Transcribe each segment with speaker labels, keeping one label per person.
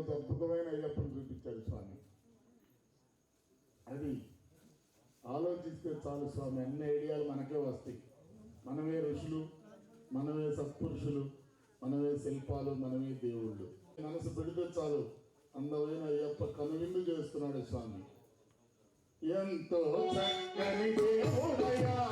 Speaker 1: ఈరోజు అద్భుతమైన అయ్యప్పని చూపించాడు స్వామి. అది ఆలోచిస్తే చాలు స్వామి అన్ని ఐడియాలు మనకే వస్తాయి. మనమే ఋషులు మనమే సత్పురుషులు మనమే శిల్పాలు మనమే దేవుళ్ళు. మనసు పెడితే చాలు అందమైన అయ్యప్ప కనువిందు చేస్తున్నాడు స్వామి. ఎంతో చక్కని దేవుడయా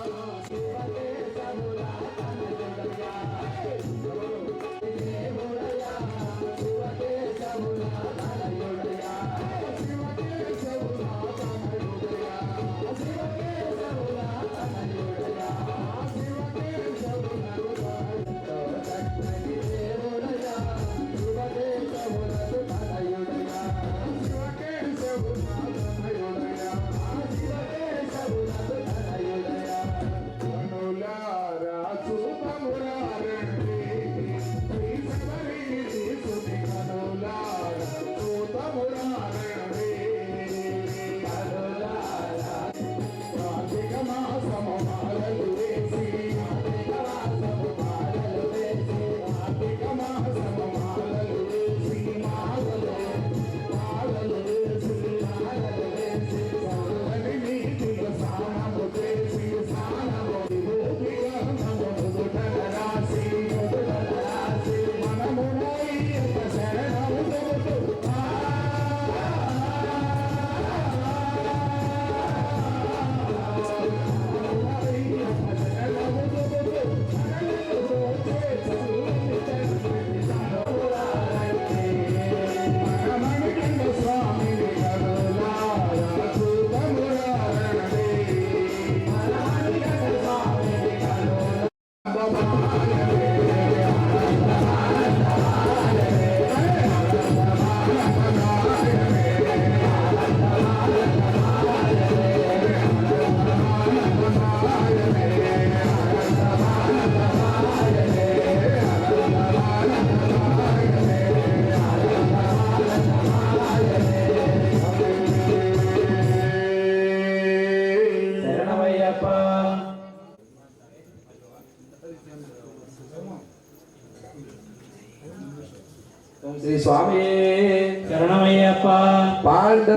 Speaker 2: శరణమయ్యప్ప శ్రీ స్వామి
Speaker 3: శరణమయ్యప్ప.
Speaker 2: పాండ